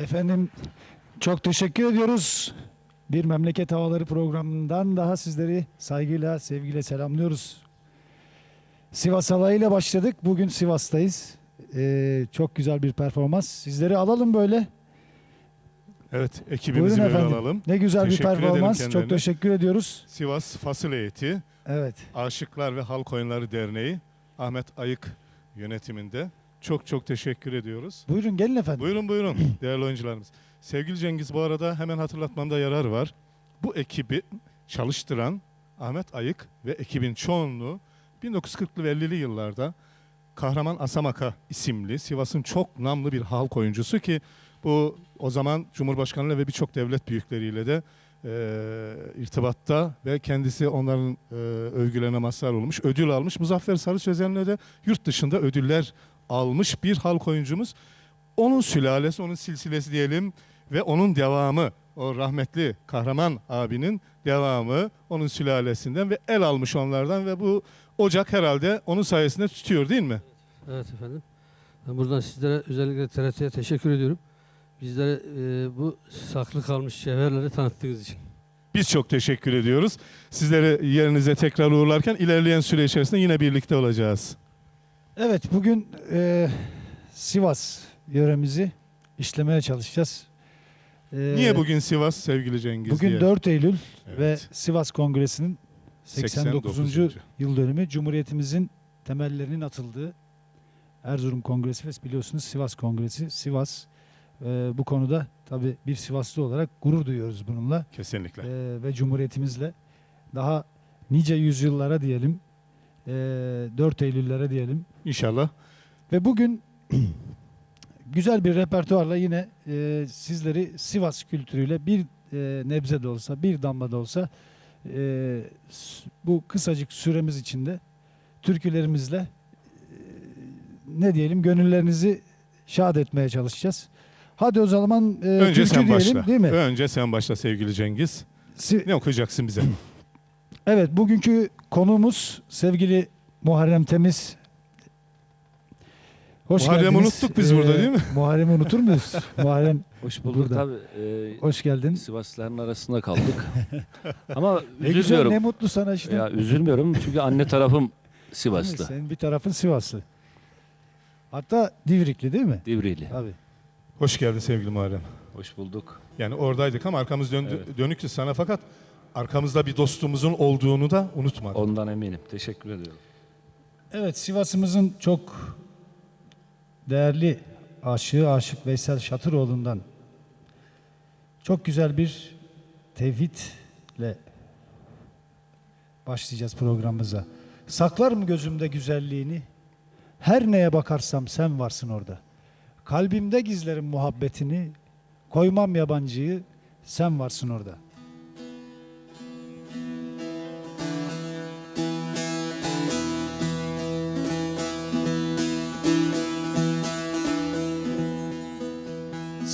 Efendim çok teşekkür ediyoruz. Bir Memleket Havaları programından daha sizleri saygıyla, sevgiyle selamlıyoruz. Sivas Halayı'yla başladık. Bugün Sivas'tayız. Ee, çok güzel bir performans. Sizleri alalım böyle. Evet, Buyurun ekibimizi bir efendim. alalım. Ne güzel bir Teşekkür ederim performans. Çok teşekkür ediyoruz. Sivas Fasıl Heyeti, Evet. Aşıklar ve Halk Oyunları Derneği, Ahmet Ayık yönetiminde. Çok çok teşekkür ediyoruz. Buyurun gelin efendim. Buyurun buyurun değerli oyuncularımız. Sevgili Cengiz bu arada hemen hatırlatmamda yarar var. Bu ekibi çalıştıran Ahmet Ayık ve ekibin çoğunluğu 1940'lı ve 50'li yıllarda Kahraman Asamaka isimli Sivas'ın çok namlı bir halk oyuncusu ki bu o zaman Cumhurbaşkanı ve birçok devlet büyükleriyle de e, irtibatta ve kendisi onların e, övgülerine mazhar olmuş, ödül almış. Muzaffer Sarı Sözen'le de yurt dışında ödüller almış bir halk oyuncumuz. Onun sülalesi, onun silsilesi diyelim ve onun devamı, o rahmetli kahraman abinin devamı onun sülalesinden ve el almış onlardan ve bu ocak herhalde onun sayesinde tutuyor değil mi? Evet efendim. Ben buradan sizlere özellikle TRT'ye teşekkür ediyorum. Bizlere e, bu saklı kalmış cevherleri tanıttığınız için. Biz çok teşekkür ediyoruz. Sizleri yerinize tekrar uğurlarken ilerleyen süre içerisinde yine birlikte olacağız. Evet bugün e, Sivas yöremizi işlemeye çalışacağız. E, Niye bugün Sivas sevgili Cengiz Bugün diye? 4 Eylül ve Evet. Sivas Kongresi'nin 89. 89. yıl dönümü Cumhuriyetimizin temellerinin atıldığı Erzurum Kongresi ve biliyorsunuz Sivas Kongresi. Sivas e, bu konuda tabii bir Sivaslı olarak gurur duyuyoruz bununla Kesinlikle. e, ve Cumhuriyetimizle. Daha nice yüzyıllara diyelim, e, 4 Eylüllere diyelim. İnşallah. Ve bugün güzel bir repertuarla yine e, sizleri Sivas kültürüyle bir e, nebze de olsa, bir damla da olsa e, bu kısacık süremiz içinde türkülerimizle e, ne diyelim gönüllerinizi şad etmeye çalışacağız. Hadi o zaman e, Önce türkü sen diyelim başla. değil mi? Önce sen başla sevgili Cengiz. Si- Ne okuyacaksın bize? Evet bugünkü konuğumuz sevgili Muharrem Temiz. Hoş Muharrem'i geldiniz. unuttuk biz burada, değil mi? Muharrem'i unutur muyuz? Muharrem Hoş bulduk Burada. tabii. Ee, hoş geldin. Sivaslıların arasında kaldık. Ama Ne güzel üzülmüyorum. ne mutlu sana işte. Ya üzülmüyorum çünkü anne tarafım Değil mi? Sivaslı. Senin bir tarafın Sivaslı. Hatta Divrikli değil mi? Divrili. Tabii. Hoş geldin sevgili Muharrem. Hoş bulduk. Yani oradaydık ama arkamız döndü, Evet. dönüktü sana fakat arkamızda bir dostumuzun olduğunu da unutmadık. Ondan eminim. Teşekkür ediyorum. Evet Sivas'ımızın çok değerli aşığı Aşık Veysel Şatıroğlu'ndan çok güzel bir tevhidle başlayacağız programımıza. Saklar mı gözümde güzelliğini? Her neye bakarsam sen varsın orada. Kalbimde gizlerim muhabbetini. Koymam yabancıyı sen varsın orada.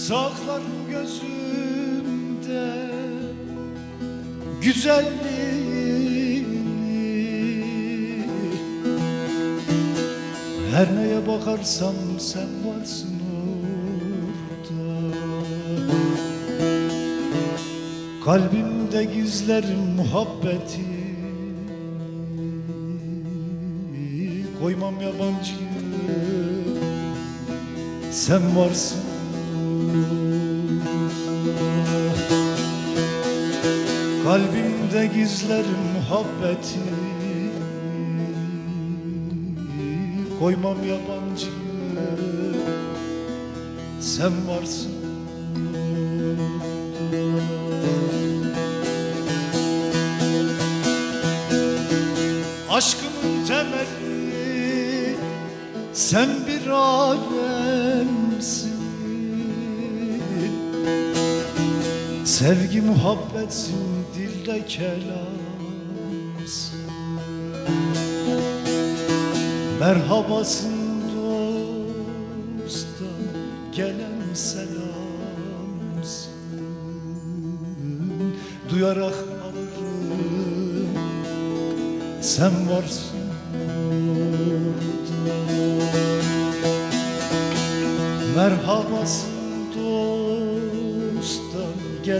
Saklarım gözümde güzelliğini Her neye bakarsam sen varsın orada. Kalbimde gizlerim muhabbeti. Koymam yabancıyı. Sen varsın Kalbimde gizlerim muhabbeti. Koymam yabancıyı Sen varsın. Aşkımın temeli Sen bir alemsin Sevgi muhabbetsin dilde kelamsın Merhabasın dosta gelen selamsın Duyarak alırım sen varsın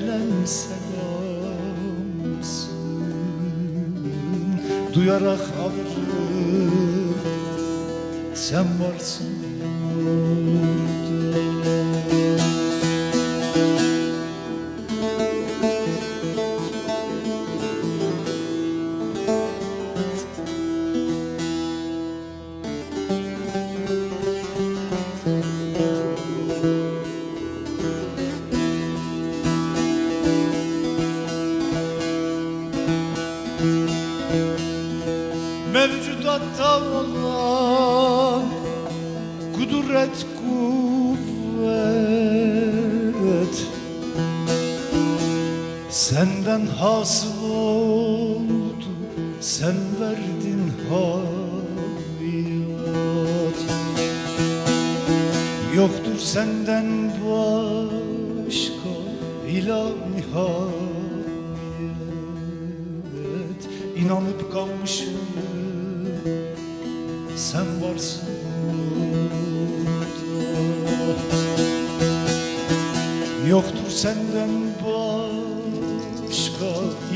gelen selamsın Duyarak alırım sen varsın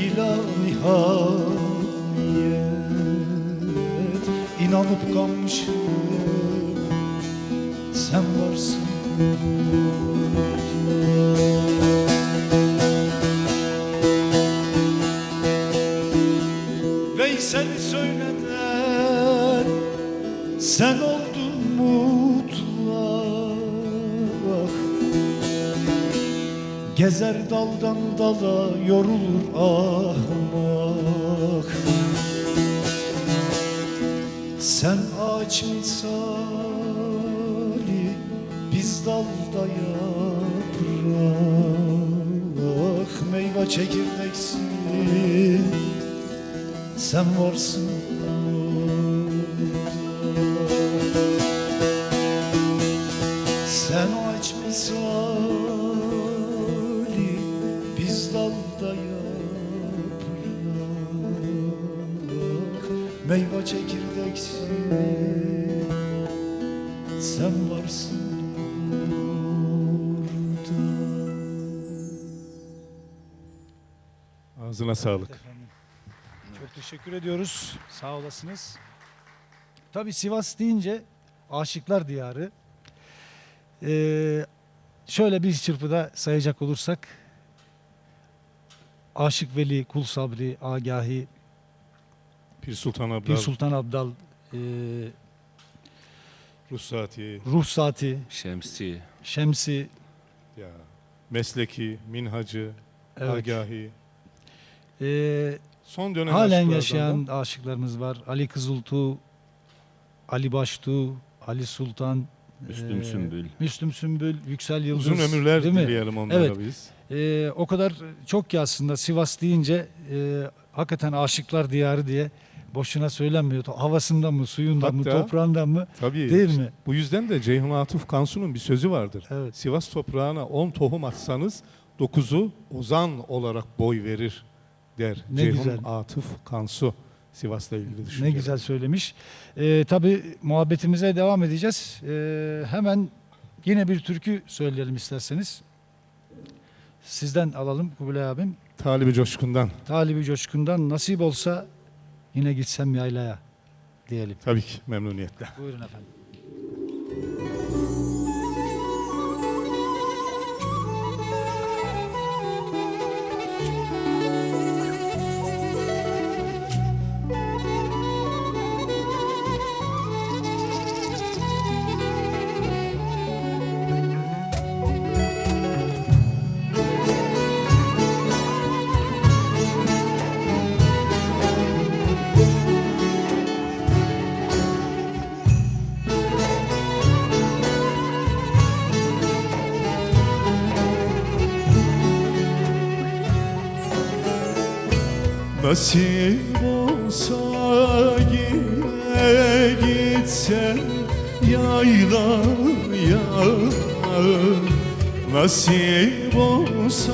ilah nihayet İnanıp kalmışım. Sen varsın. Veysel'i söylenen sen oldun mutlak. Gezer daldan dala yorulur ahmak. Sen ağaç misali biz dalda yaprak Meyve çekirdeksin sen varsın. Sen aç misali Meyve çekirdeksin sen varsın burada. Ağzına sağlık. Efendim, Çok teşekkür ediyoruz. Sağ olasınız. Tabii Sivas deyince aşıklar diyarı. Ee, şöyle bir çırpıda sayacak olursak Aşık Veli, Kul Sabri, Agahi, Pir Sultan Abdal, Pir Sultan Abdal, e, Ruhsati, Ruh Saati, Şemsi. Şemsi, ya, Mesleki, Minhacı, evet. Agahi. Ee, Son dönem halen aşıklardan yaşayan da aşıklarımız var. Ali Kızıltuğ, Ali Baştuğ, Ali Sultan, Müslüm Ee, Sümbül. Müslüm Sümbül, Yüksel Yıldız. uzun ömürler değil mi? dileyelim onlara Evet. biz. Ee, o kadar çok ki aslında Sivas deyince e, hakikaten aşıklar diyarı diye boşuna söylenmiyor. Havasından mı, suyundan mı, Hatta- toprağından mı Tabii. değil mi? Bu yüzden de Ceyhun Atıf Kansu'nun bir sözü vardır. Evet. Sivas toprağına 10 tohum atsanız 9'u ozan olarak boy verir der. Ne Ceyhun güzel. Atıf Kansu Sivas'la ilgili düşünce. Ne güzel söylemiş. Ee, tabii muhabbetimize devam edeceğiz. Ee, hemen yine bir türkü söyleyelim isterseniz. Sizden alalım Kubilay abim. Talibi Coşkun'dan Talibi Coşkun'dan nasip olsa yine gitsem yaylaya diyelim. tabii ki memnuniyetle. Buyurun efendim. Nasip olsa yine gitsen yaylaya. Nasip olsa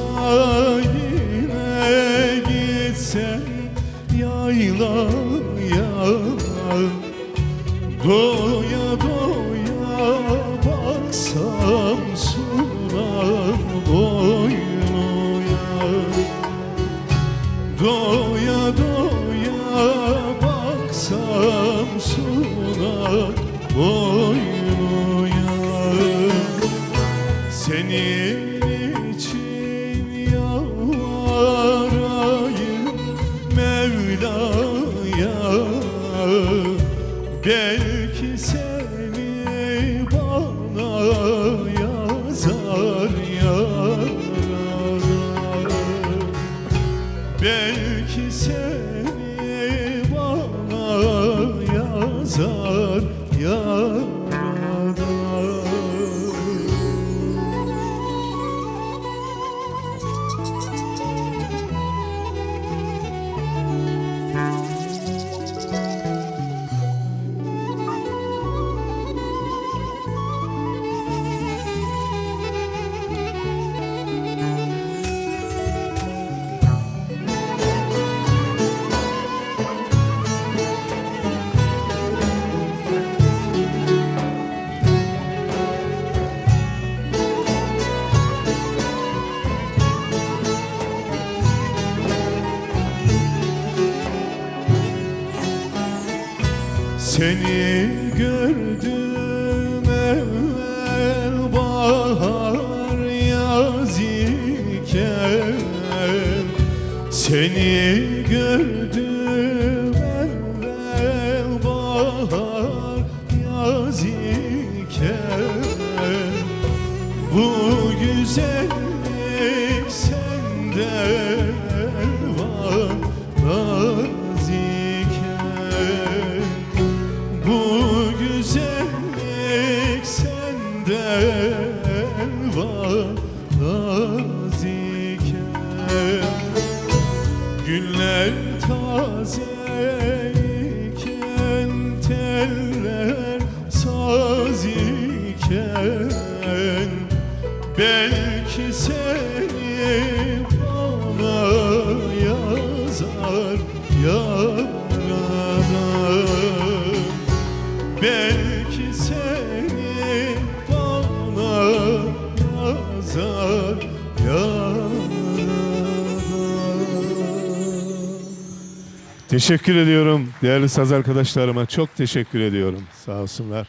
Teşekkür ediyorum değerli saz arkadaşlarıma. Çok teşekkür ediyorum. Sağ olsunlar.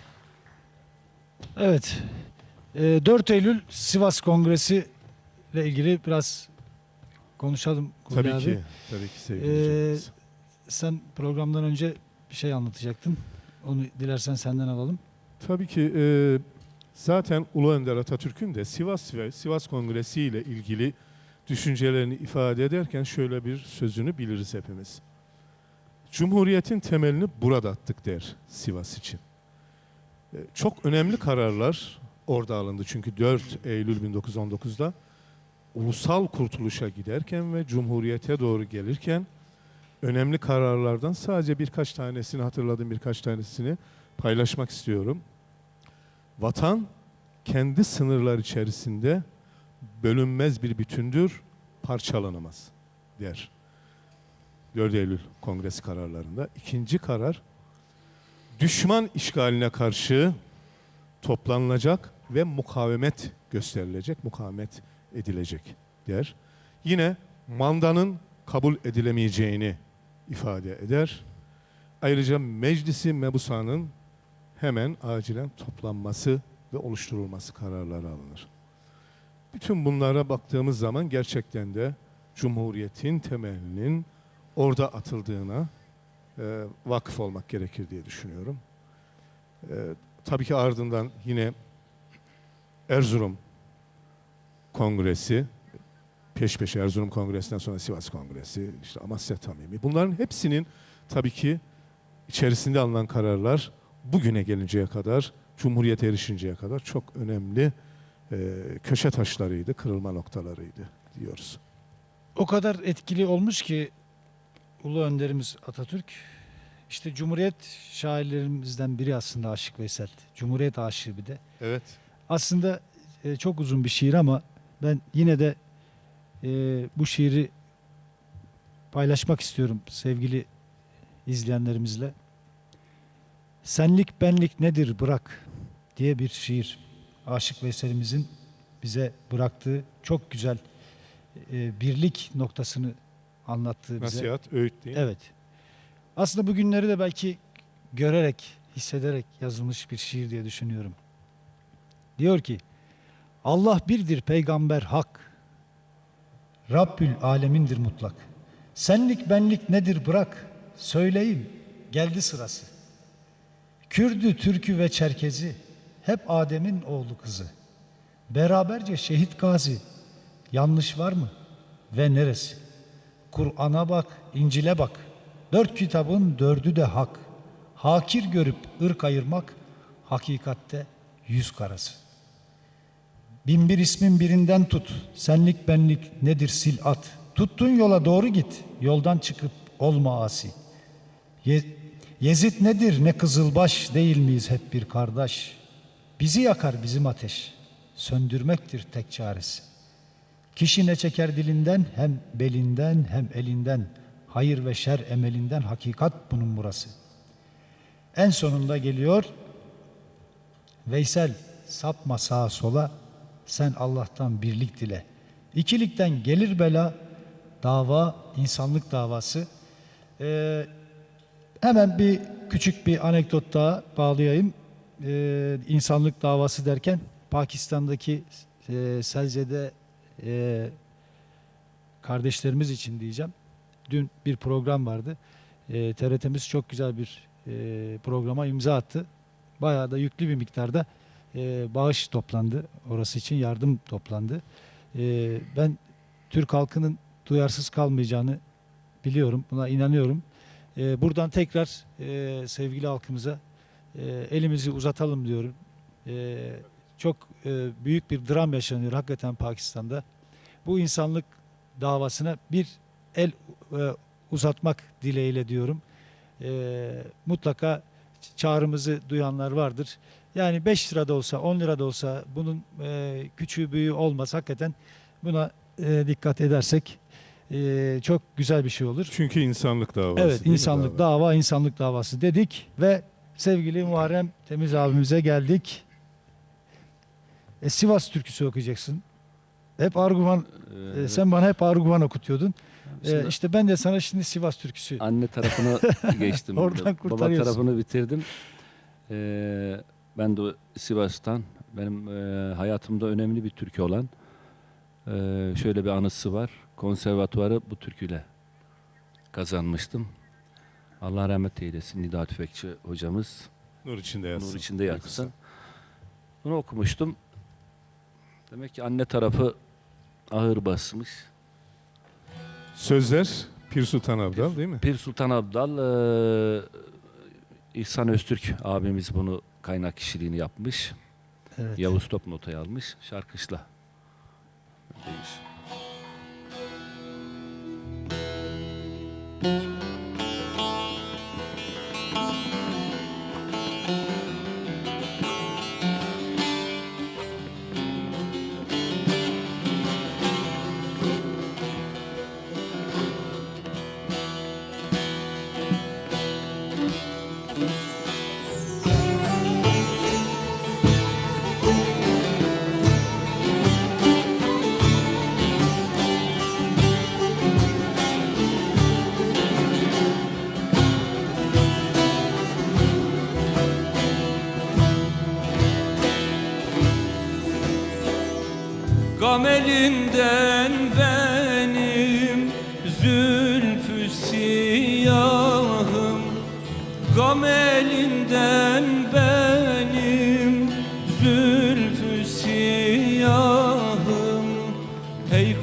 Evet. Ee, 4 Eylül Sivas Kongresi ile ilgili biraz konuşalım. Kubilay Tabii abi. ki. Tabii ki sevgili Ee. Sen programdan önce bir şey anlatacaktın. Onu dilersen senden alalım. Tabii ki e, zaten Ulu Önder Atatürk'ün de Sivas ve Sivas Kongresi ile ilgili düşüncelerini ifade ederken şöyle bir sözünü biliriz hepimiz. Cumhuriyetin temelini burada attık der Sivas için. E, çok önemli kararlar orada alındı. Çünkü 4 Eylül 1919'da ulusal kurtuluşa giderken ve Cumhuriyete doğru gelirken önemli kararlardan sadece birkaç tanesini hatırladım birkaç tanesini paylaşmak istiyorum. Vatan kendi sınırlar içerisinde bölünmez bir bütündür, parçalanamaz der. 4 Eylül Kongresi kararlarında. İkinci karar, düşman işgaline karşı toplanılacak ve mukavemet gösterilecek, mukavemet edilecek der. Yine mandanın kabul edilemeyeceğini ifade eder. Ayrıca Meclisi Mebusa'nın hemen acilen toplanması ve oluşturulması kararları alınır. Bütün bunlara baktığımız zaman gerçekten de Cumhuriyet'in temelinin orada atıldığına e, vakıf olmak gerekir diye düşünüyorum. E, tabii ki ardından yine Erzurum Kongresi, peş peşe Erzurum Kongresi'nden sonra Sivas Kongresi, işte Amasya Tamimi. Bunların hepsinin tabii ki içerisinde alınan kararlar bugüne gelinceye kadar, Cumhuriyete erişinceye kadar çok önemli e, köşe taşlarıydı, kırılma noktalarıydı diyoruz. O kadar etkili olmuş ki Ulu Önderimiz Atatürk. İşte Cumhuriyet şairlerimizden biri aslında Aşık Veysel. Cumhuriyet aşığı bir de. Evet. Aslında e, çok uzun bir şiir ama ben yine de e, bu şiiri paylaşmak istiyorum sevgili izleyenlerimizle. Senlik benlik nedir bırak diye bir şiir. Aşık Veysel'imizin bize bıraktığı çok güzel e, birlik noktasını anlattığı bize. Nasihat, öğüt değil. Evet. Aslında bu günleri de belki görerek, hissederek yazılmış bir şiir diye düşünüyorum. Diyor ki, Allah birdir peygamber hak. Rabbül alemindir mutlak. Senlik benlik nedir bırak. Söyleyeyim geldi sırası. Kürdü, Türkü ve Çerkezi hep Adem'in oğlu kızı. Beraberce şehit gazi. Yanlış var mı? Ve neresi? Kur'an'a bak, İncil'e bak. Dört kitabın dördü de hak. Hakir görüp ırk ayırmak, hakikatte yüz karası. Bin bir ismin birinden tut, senlik benlik nedir sil at. Tuttun yola doğru git, yoldan çıkıp olma asi. Ye- Yezid nedir ne kızılbaş değil miyiz hep bir kardeş? Bizi yakar bizim ateş, söndürmektir tek çaresi. Kişi ne çeker dilinden hem belinden hem elinden. Hayır ve şer emelinden hakikat bunun burası. En sonunda geliyor. Veysel sapma sağa sola sen Allah'tan birlik dile. İkilikten gelir bela dava insanlık davası. Ee, hemen bir küçük bir anekdot daha bağlayayım. Ee, insanlık davası derken Pakistan'daki e, Selce'de e, kardeşlerimiz için diyeceğim. Dün bir program vardı. E, TRT'miz çok güzel bir e, programa imza attı. Bayağı da yüklü bir miktarda e, bağış toplandı. Orası için yardım toplandı. E, ben Türk halkının duyarsız kalmayacağını biliyorum. Buna inanıyorum. E, buradan tekrar e, sevgili halkımıza e, elimizi uzatalım diyorum. E, çok e, büyük bir dram yaşanıyor hakikaten Pakistan'da. Bu insanlık davasına bir el e, uzatmak dileğiyle diyorum. E, mutlaka çağrımızı duyanlar vardır. Yani 5 lira da olsa 10 lira da olsa bunun e, küçüğü büyüğü olmaz hakikaten buna e, dikkat edersek e, çok güzel bir şey olur. Çünkü insanlık davası. Evet insanlık dava? dava insanlık davası dedik ve sevgili Muharrem Temiz abimize geldik. E, Sivas türküsü okuyacaksın. Hep Arguvan, Ee, e, sen bana hep Arguvan okutuyordun. E, şimdi işte ben de sana şimdi Sivas türküsü. anne tarafını geçtim. Oradan Baba kurtarıyorsun. tarafını bitirdim. Ee, ben de Sivas'tan. Benim e, hayatımda önemli bir türkü olan e, şöyle bir anısı var. Konservatuvarı bu türküyle kazanmıştım. Allah rahmet eylesin Nida Tüfekçi hocamız. Nur içinde yatsın. Nur içinde yatsın. Bunu okumuştum. Demek ki anne tarafı ağır basmış. Sözler Pir Sultan Abdal değil mi? Pir Sultan Abdal, eee İhsan Öztürk abimiz bunu kaynak kişiliğini yapmış. Evet. Yavuz Top notayı almış. Şarkışla. Demiş. Gam elinden benim zülfü siyahım. Hey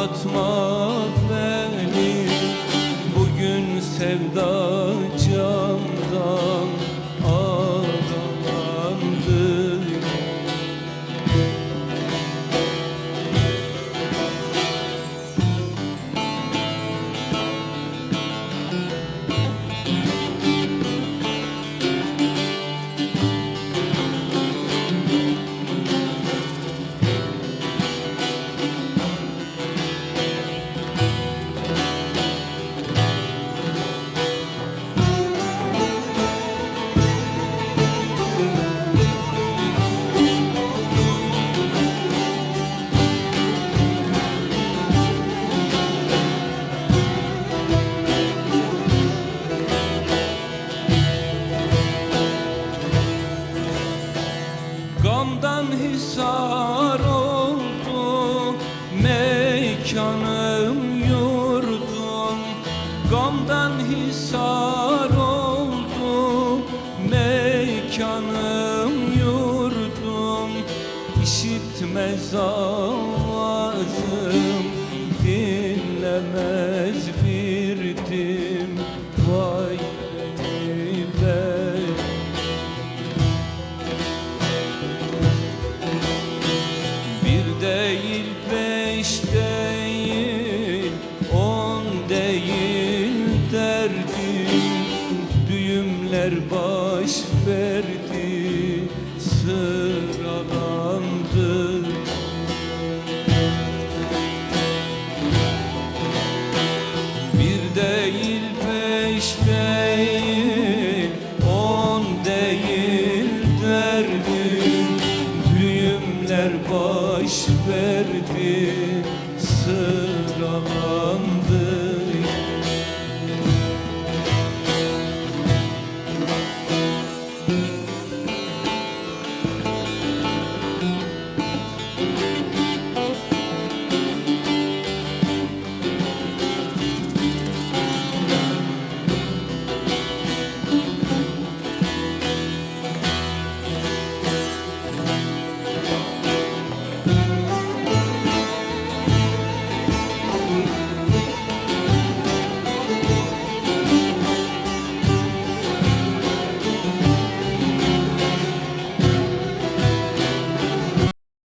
ağlatma Yoldan saw.